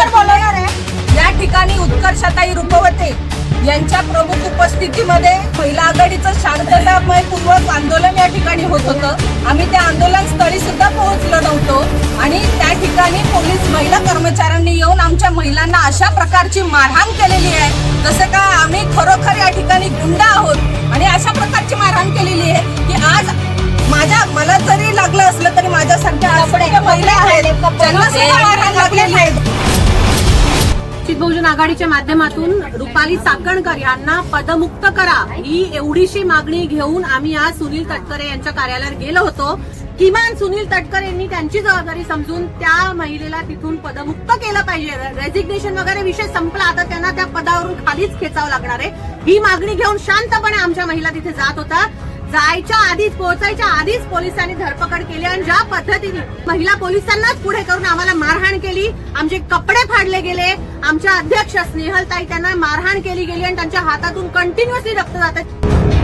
बरोबर बोलवणार आहे या ठिकाणी उत्कर्षताई रुपवते. यांच्या प्रमुख उपस्थितीमध्ये महिला आघाडीचं शांततामय पूर्वक आंदोलन या ठिकाणी होत होतं. आम्ही त्या आंदोलन स्थळी सुद्धा पोहोचलो नव्हतो. आणि त्या ठिकाणी पोलीस महिला कर्मचाऱ्यांनी येऊन आमच्या महिलांना अशा प्रकारची मारहाण केलेली आहे. जसं का आम्ही खरोखर या ठिकाणी गुंड आहोत. आणि अशा प्रकारची मारहाण केलेली आहे की आज माझ्या मला जरी लागलं असलं तरी माझ्यासारख्या महिला आहेत. त्यांना सुद्धा मारहाण लागलेली आहे. वंचित बहुजन आघाडीच्या माध्यमातून रुपाली चाकणकर यांना पदमुक्त करा ही एवढीशी मागणी घेऊन आम्ही आज सुनील तटकरे यांच्या कार्यालयात गेलो होतो. किमान सुनील तटकरे यांनी त्यांची जबाबदारी समजून त्या महिलेला तिथून पदमुक्त केलं पाहिजे. रेजिग्नेशन वगैरे विषय संपला आता त्यांना त्या पदावरून खालीच खेचावं लागणार आहे. ही मागणी घेऊन शांतपणे आमच्या महिला तिथे जात होता जायच्या आधीच पोहोचायच्या आधीच पोलिसांनी धरपकड केली आणि ज्या पद्धतीने महिला पोलिसांनाच पुढे करून आम्हाला मारहाण केली आमचे कपडे फाडले गेले आमच्या अध्यक्ष स्नेहलताई त्यांना मारहाण केली गेली आणि त्यांच्या हातातून कंटिन्युअसली रक्त जात आहे.